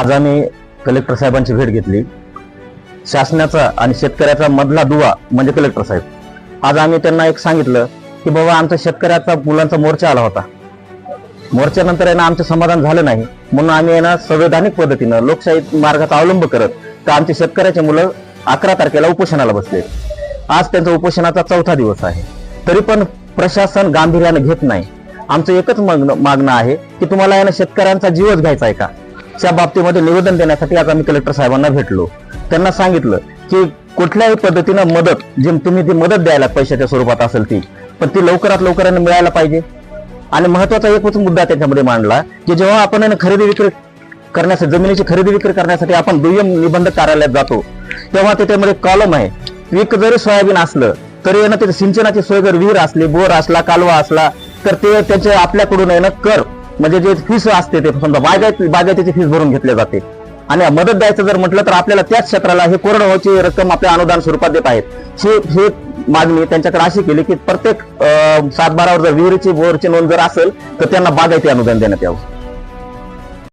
आज आम्ही कलेक्टर साहेबांची भेट घेतली. शासनाचा आणि शेतकऱ्याचा मधला दुवा म्हणजे कलेक्टर साहेब. आज आम्ही त्यांना एक सांगितलं की बाबा आमचा शेतकऱ्याचा मुलांचा मोर्चा आला होता. मोर्चानंतर यांना आमचं समाधान झालं नाही. म्हणून आम्ही यांना संवैधानिक पद्धतीनं लोकशाही मार्गाचा अवलंब करत तर आमचे शेतकऱ्याचे मुलं अकरा तारखेला उपोषणाला बसले आज त्यांचा उपोषणाचा चौथा दिवस आहे. तरी पण प्रशासन गांभीर्यानं घेत नाही. आमचं एकच मागणं मागणं आहे की तुम्हाला आहे शेतकऱ्यांचा जीवच घ्यायचा आहे का? त्या बाबतीमध्ये निवेदन देण्यासाठी आज आम्ही कलेक्टर साहेबांना भेटलो. त्यांना सांगितलं की कुठल्याही पद्धतीनं मदत जी तुम्ही ती मदत द्यायला पैशाच्या स्वरूपात असेल ती पण ती लवकरात लवकर मिळायला पाहिजे. आणि महत्त्वाचा एकच मुद्दा त्याच्यामध्ये मांडला की जेव्हा आपण आहे ना खरेदी विक्री करण्यासाठी जमिनीची खरेदी विक्री करण्यासाठी आपण दुय्यम निबंधक कार्यालयात जातो तेव्हा त्याच्यामध्ये कॉलम आहे. पीक जरी सोयाबीन असलं तरी आहे ना सिंचनाची सोय जर विहीर असली बोर असला कालवा असला तर ते त्याचे आपल्याकडून आहे ना कर म्हणजे जे फीस असते ते समजा बागायत बागायतीची फीस भरून घेतली जाते. आणि मदत द्यायचं जर म्हटलं तर आपल्याला त्याच क्षेत्राला हे कोरडवाची रक्कम आपल्या अनुदान स्वरूपात देत आहेत. हे मागणी त्यांच्याकडे अशी केली की प्रत्येक सातबारावर जर विहिरीची बोरची नोंद जर असेल तर त्यांना बागायती अनुदान देण्यात यावं.